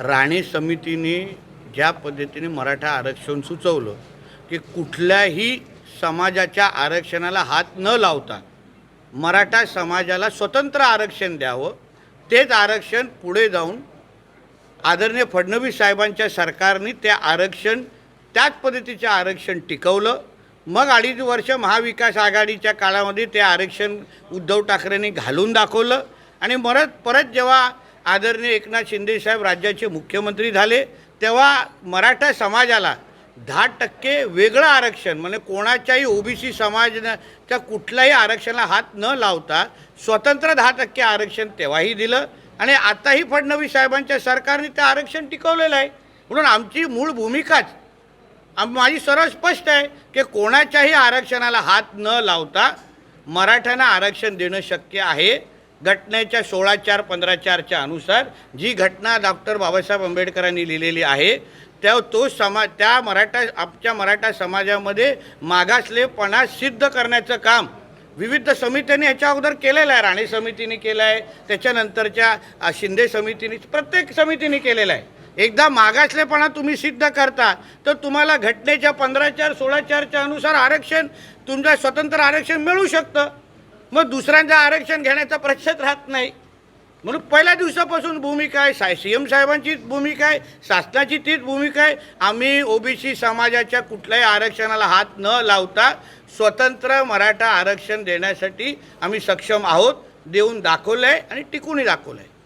राणे समितीने ज्या पद्धतीने मराठा आरक्षण सुचवलं की कुठल्याही समाजाच्या आरक्षणाला हात न लावता मराठा समाजाला स्वतंत्र आरक्षण द्यावं तेच आरक्षण पुढे जाऊन आदरणीय फडणवीस साहेबांच्या सरकारने ते आरक्षण त्याच पद्धतीचं आरक्षण टिकवलं. मग अडीच वर्ष महाविकास आघाडीच्या काळामध्ये ते आरक्षण उद्धव ठाकरेंनी घालून दाखवलं. आणि परत परत जेव्हा आदरणीय एकनाथ शिंदेसाहेब राज्याचे मुख्यमंत्री झाले तेव्हा मराठा समाजाला दहा टक्के वेगळं आरक्षण म्हणजे कोणाच्याही ओबीसी समाजाच्या कुठल्याही आरक्षणाला हात न लावता स्वतंत्र दहा टक्के आरक्षण तेव्हाही दिलं. आणि आताही फडणवीस साहेबांच्या सरकारने ते आरक्षण टिकवलेलं आहे. म्हणून आमची मूळ भूमिकाच आम माझी सरळ स्पष्ट आहे की कोणाच्याही आरक्षणाला हात न लावता मराठ्यांना आरक्षण देणं शक्य आहे. घटनेच्या सोळा चार पंधरा चारच्या अनुसार जी घटना डॉक्टर बाबासाहेब आंबेडकरांनी लिहिलेली आहे त्या तो समाज त्या मराठा आमच्या मराठा समाजामध्ये मागासलेपणा सिद्ध करण्याचं काम विविध समित्यांनी ह्याच्या अगोदर केलेलं आहे. राणे समितीने केलं आहे त्याच्यानंतरच्या शिंदे समितीने प्रत्येक समितीने केलेलं आहे. एकदा मागासलेपणा तुम्ही सिद्ध करता तर तुम्हाला घटनेच्या पंधरा चार सोळा चारच्या अनुसार आरक्षण तुमचं स्वतंत्र आरक्षण मिळू शकतं. मग दुसऱ्यांचं आरक्षण घेण्याचा प्रश्नच राहत नाही. म्हणून पहिल्या दिवसापासून भूमिका आहे. साय सी एम साहेबांचीच भूमिका आहे. शासनाची तीच भूमिका आहे. आम्ही ओबीसी समाजाच्या कुठल्याही आरक्षणाला हात न लावता स्वतंत्र मराठा आरक्षण देण्यासाठी आम्ही सक्षम आहोत. देऊन दाखवलं आहे आणि टिकूनही दाखवलं आहे